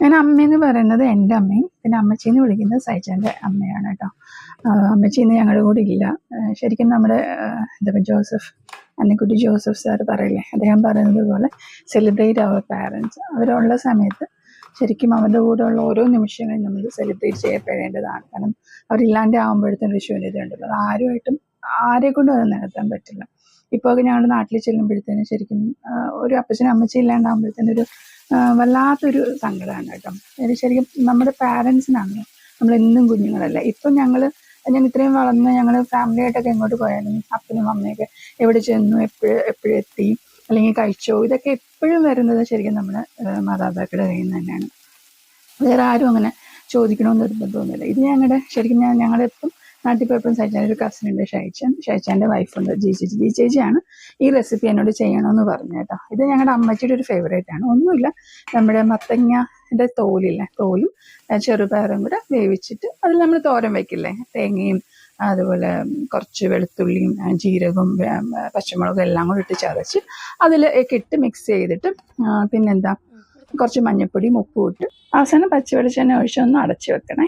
ഞാൻ അമ്മയെന്ന് പറയുന്നത് എന്റെ അമ്മയും പിന്നെ അമ്മച്ചീന്ന് വിളിക്കുന്നത് സൈജാന്റെ അമ്മയാണ് കേട്ടോ. ആഹ് അമ്മച്ചി ഇന്ന് ഞങ്ങളുടെ കൂടെ ഇല്ല. ശരിക്കും നമ്മുടെ എന്താ ജോസഫ് അന്നിക്കുട്ടി ജോസഫ് സാർ പറയില്ലേ? അദ്ദേഹം പറയുന്നത് പോലെ സെലിബ്രേറ്റ് അവർ പാരൻസ് അവരുള്ള സമയത്ത് ശരിക്കും അവരുടെ കൂടെയുള്ള ഓരോ നിമിഷങ്ങളും നമ്മൾ സെലിബ്രേറ്റ് ചെയ്യപ്പെടേണ്ടതാണ്. കാരണം അവരില്ലാണ്ട് ആകുമ്പോഴത്തേനും ഒരു ഇതുണ്ടല്ലോ അത് ആരുമായിട്ടും ആരെ കൊണ്ടും അത് നികത്താൻ പറ്റില്ല. ഇപ്പോൾ ഞങ്ങൾ നാട്ടിൽ ചെല്ലുമ്പോഴത്തേനും ശരിക്കും ഒരു അപ്പച്ചനും അമ്മച്ചും ഇല്ലാണ്ടാകുമ്പോഴത്തേനും ഒരു വല്ലാത്തൊരു സങ്കടമാണ് കേട്ടോ. ഇത് ശരിക്കും നമ്മുടെ പാരൻസിനാണ്. നമ്മളെന്നും കുഞ്ഞുങ്ങളല്ല. ഇപ്പം ഞങ്ങൾ ഞാൻ ഇത്രയും വളർന്ന് ഞങ്ങൾ ഫാമിലി ആയിട്ടൊക്കെ എങ്ങോട്ട് പോയാലും അപ്പനും അമ്മയൊക്കെ എവിടെ ചെന്നു എപ്പോഴും എപ്പോഴെത്തി അല്ലെങ്കിൽ കഴിച്ചോ ഇതൊക്കെ എപ്പോഴും വരുന്നത് ശരിക്കും നമ്മുടെ മാതാപിതാക്കളുടെ കയ്യിൽ നിന്ന് തന്നെയാണ്. വേറെ ആരും അങ്ങനെ ചോദിക്കണമെന്ന് നിർബന്ധമൊന്നുമില്ല. ഇത് ഞങ്ങളുടെ ശരിക്കും ഞാൻ ഞങ്ങളെപ്പം നാട്ടിൽ പോയപ്പോൾ സൈച്ചാൻ ഒരു കസിൻ ഉണ്ട് ഷൈച്ചൻ ഷൈച്ചാന്റെ വൈഫുണ്ട് ജി ചേച്ചി ജി ചേച്ചിയാണ് ഈ റെസിപ്പി എന്നോട് ചെയ്യണമെന്ന് പറഞ്ഞു കേട്ടോ. ഇത് ഞങ്ങളുടെ അമ്മച്ചിയുടെ ഒരു ഫേവറേറ്റ് ആണ്. ഒന്നുമില്ല നമ്മുടെ മത്തങ്ങയുടെ തോലില്ല തോലും ചെറുപയറും കൂടെ വേവിച്ചിട്ട് അതിൽ നമ്മൾ തോരൻ വെക്കില്ലേ? തേങ്ങയും അതുപോലെ കുറച്ച് വെളുത്തുള്ളിയും ജീരകവും പച്ചമുളകും എല്ലാം കൂടി ഇട്ട് ചതച്ച് അതിലേക്ക് ഇട്ട് മിക്സ് ചെയ്തിട്ട് പിന്നെന്താ? കുറച്ച് മഞ്ഞപ്പൊടിയും ഉപ്പും ഇട്ട് അവസാനം പച്ചവെളിച്ചെണ്ണ ഒഴിച്ചൊന്ന് അടച്ചു വെക്കണേ.